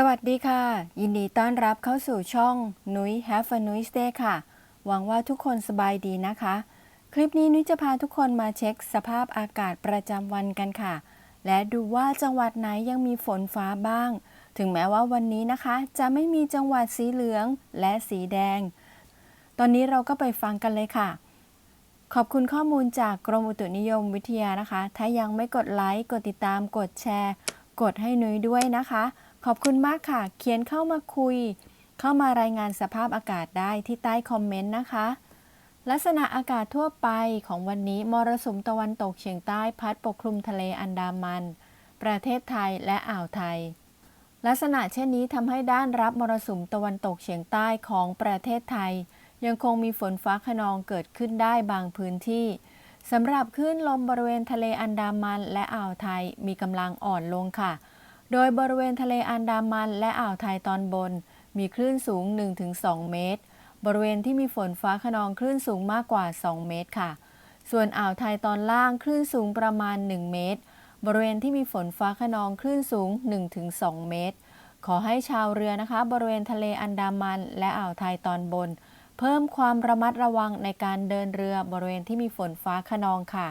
สวัสดีค่ะ ยินดีต้อนรับเข้าสู่ช่องนุ้ย Have a Nice Day ค่ะ หวังว่าทุกคนสบายดีนะคะ คลิปนี้นุ้ยจะพาทุกคนมาเช็คสภาพอากาศประจำวันกันค่ะ และดูว่าจังหวัดไหนยังมีฝนฟ้าบ้าง ถึงแม้ว่าวันนี้นะคะ จะไม่มีจังหวัดสีเหลืองและสีแดง ตอนนี้เราก็ไปฟังกันเลยค่ะ ขอบคุณข้อมูลจากกรมอุตุนิยมวิทยานะคะ ถ้ายังไม่กดไลค์กดติดตามกดแชร์ กดให้นุ้ยด้วยนะคะ ขอบคุณมากค่ะ เขียนเข้ามาคุย เข้ามารายงานสภาพอากาศได้ที่ใต้คอมเมนต์นะคะ ลักษณะอากาศทั่วไปของวันนี้มรสุมตะวันตกเฉียงใต้พัดปกคลุมทะเลอันดามัน ประเทศไทยและอ่าวไทย ลักษณะเช่นนี้ทำให้ด้านรับมรสุมตะวันตกเฉียงใต้ของประเทศไทย ยังคงมีฝนฟ้าขนองเกิดขึ้นได้บางพื้นที่สำหรับคลื่นลมบริเวณทะเลอันดามันและอ่าวไทยมีกำลังอ่อนลงค่ะ โดยบริเวณทะเลอันดามันและอ่าวไทยตอนบน มีคลื่นสูง 1-2 เมตร บริเวณที่มีฝนฟ้าขนองคลื่นสูงมากกว่า 2 เมตรค่ะ ส่วนอ่าวไทยตอนล่างคลื่นสูงประมาณ 1 เมตร บริเวณที่มีฝนฟ้าขนองคลื่นสูง 1-2 เมตร ขอให้ชาวเรือนะคะ บริเวณทะเลอันดามันและอ่าวไทยตอนบน เพิ่มความระมัดระวังในการเดินเรือบริเวณที่มีฝนฟ้าขนองค่ะ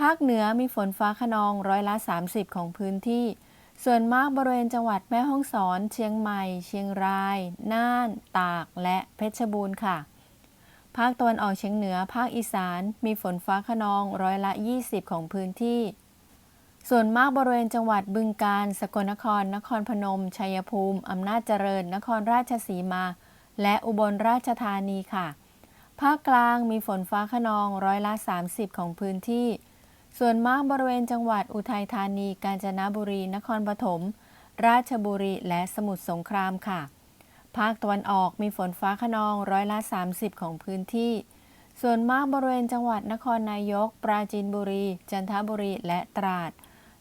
ภาคเหนือมีฝนฟ้าขนองร้อยละ 30 ของพื้นที่ ส่วนมากบริเวณจังหวัดแม่ฮ่องสอน เชียงใหม่ เชียงราย น่าน ตาก และเพชรบูรณ์ค่ะ ภาคตะวันออกเฉียงเหนือ ภาคอีสาน มีฝนฟ้าขนองร้อยละ 20 ของพื้นที่ ส่วนมากบริเวณจังหวัดบึงกาฬ สกลนคร นครพนม ชัยภูมิ อำนาจเจริญ นครราชสีมา และอุบลราชธานีค่ะ ภาคกลางมีฝนฟ้าขนองร้อยละ 30 ของพื้นที่ ส่วนมากบริเวณจังหวัดอุทัยธานี กาญจนบุรี นครปฐม ราชบุรี และสมุทรสงครามค่ะ ภาคตะวันออกมีฝนฟ้าขนองร้อยละ 30 ของพื้นที่ ส่วนมากบริเวณจังหวัดนครนายก ปราจีนบุรี จันทบุรี และตราด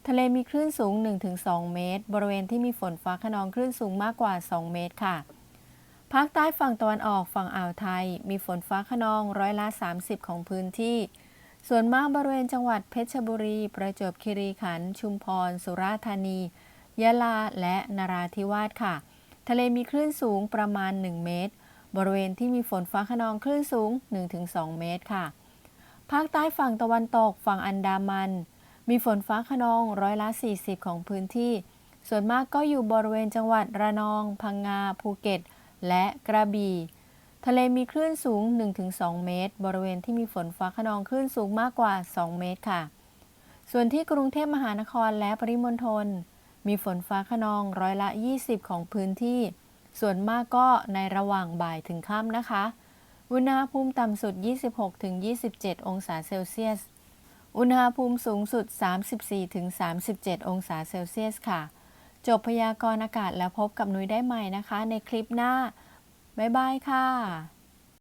ทะเลมีคลื่นสูง 1-2 เมตร บริเวณที่มีฝนฟ้าขนองคลื่นสูงมากกว่า 2 เมตรค่ะ ภาคใต้ฝั่งตะวันออกฝั่งอ่าวไทย มีฝนฟ้าขนองร้อยละ 30 ของพื้นที่ ส่วนมากบริเวณจังหวัดเพชรบุรี ประจวบคีรีขันธ์ชุมพร สุราษฎร์ธานี ยะลา และนราธิวาสค่ะ ทะเลมีคลื่นสูงประมาณ 1 เมตร บริเวณที่มีฝนฟ้าขนองคลื่นสูง 1-2 เมตรค่ะ ภาคใต้ฝั่งตะวันตกฝั่งอันดามัน มีฝนฟ้าขนองร้อยละ 40 ของพื้นที่ ส่วนมากก็อยู่บริเวณจังหวัดระนอง พังงา ภูเก็ต และกระบี่ ทะเลมีคลื่นสูง 1-2 เมตร บริเวณที่มีฝนฟ้าขนองคลื่นสูงมากกว่า 2 เมตรค่ะ ส่วนที่กรุงเทพมหานครและปริมณฑลมีฝนฟ้าขนองร้อยละ 20 ของพื้นที่ ส่วนมากก็ในระหว่างบ่ายถึงค่ำนะคะ อุณหภูมิต่ำสุด 26-27 องศาเซลเซียส อุณหภูมิสูงสุด 34-37 องศาเซลเซียสค่ะ จบพยากรณ์อากาศแล้วพบกับนุ้ยได้ใหม่นะคะ ในคลิปหน้า บ๊ายบายค่ะ